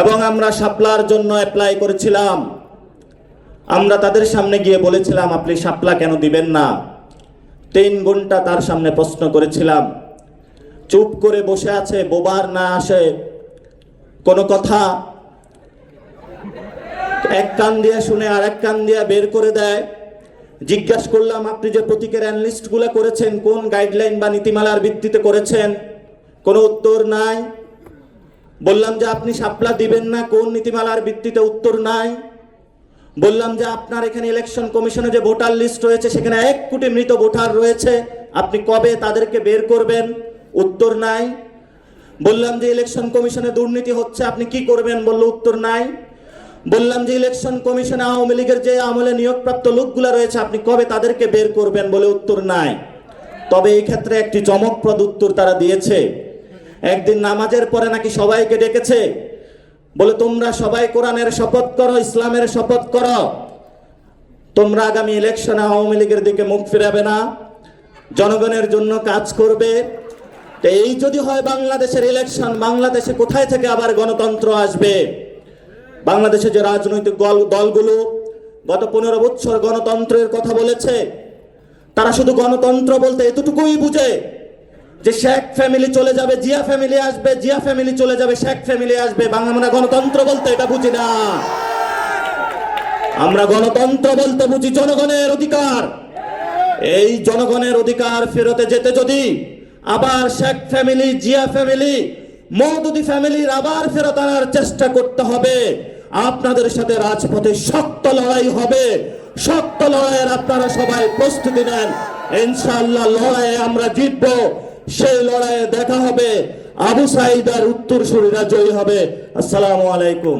এবং আমরা সাপলার জন্য অ্যাপ্লাই করেছিলাম। আমরা তাদের সামনে গিয়ে বলেছিলাম, আপনি সাপলা কেন দিবেন না? তিন ঘণ্টা তার সামনে প্রশ্ন করেছিলাম। চুপ করে বসে আছে, বোবার না আসে। কোনো কথা? এক কান দিয়ে শুনে আর এক কান দিয়ে বের করে দেয়। জিজ্ঞাসা করলাম, আপনি যে প্রতীকের অ্যানালিস্টগুলো করেছেন, কোন গাইডলাইন বা নীতিমালার ভিত্তিতে করেছেন? কোনো উত্তর নাই। বললাম যে আপনি সাপলা দিবেন না, কোন নীতিমালার ভিত্তিতে উত্তর নাই। বললাম যে আপনার এখানে ইলেকশন কমিশনে যে ভোটার লিস্ট রয়েছে, সেখানে এক কোটি মৃত ভোটার রয়েছে। আপনি কবে তাদেরকে বের করবেন? উত্তর নাই। বললাম যে ইলেকশন কমিশনে দুর্নীতি হচ্ছে, আপনি কি করবেন বলল, উত্তর নাই। বললাম যে ইলেকশন কমিশনে আওয়ামী লীগের যে আমলে নিয়োগপ্রাপ্ত লোকগুলো রয়েছে, আপনি কবে তাদেরকে বের করবেন বলে উত্তর নাই। তবে এই ক্ষেত্রে একটি চমকপ্রদ উত্তর তারা দিয়েছে। একদিন নামাজের পরে নাকি সবাইকে ডেকেছে। বলে, তোমরা সবাই কোরআনের শপথ করো, ইসলামের শপথ করো। তোমরা আগামী ইলেকশনে আওয়ামী লীগের দিকে মুখ ফিরাবে না। জনগণের জন্য কাজ করবে। এই যদি হয় বাংলাদেশের ইলেকশন বাংলাদেশে কোথায় থেকে আবার গণতন্ত্র আসবে? বাংলাদেশে যে রাজনৈতিক দল- দলগুলো গত পনেরো বছর গণতন্ত্রের কথা বলেছে, তারা শুধু গণতন্ত্র বলতে এতটুকুই বুঝে যে শেখ ফ্যামিলি চলে যাবে, জিয়া ফ্যামিলি আসবে, জিয়া ফ্যামিলি চলে যাবে, শেখ ফ্যামিলি আসবে। বাংলা আমরা গণতন্ত্র বলতে এটা বুঝি না। আমরা গণতন্ত্র বলতে বুঝি জনগণের অধিকার। এই জনগণের অধিকার ফেরতে যেতে যদি আবার শেখ ফ্যামিলি, জিয়া ফ্যামিলি মৌদুদি ফ্যামিলির আবার ফেরত আনার চেষ্টা করতে হবে। আপনাদের সাথে রাজপথে শক্ত লড়াই হবে। শক্ত লড়াইয়ের আপনারা সবাই প্রস্তুতি নেন। ইনশাল্লাহ লড়াইয়ে আমরা জিতবো। সেই লড়াইয়ে দেখা হবে। আবু সাহিদার উত্তর সুরীরা জয়ী হবে। আসসালামু আলাইকুম।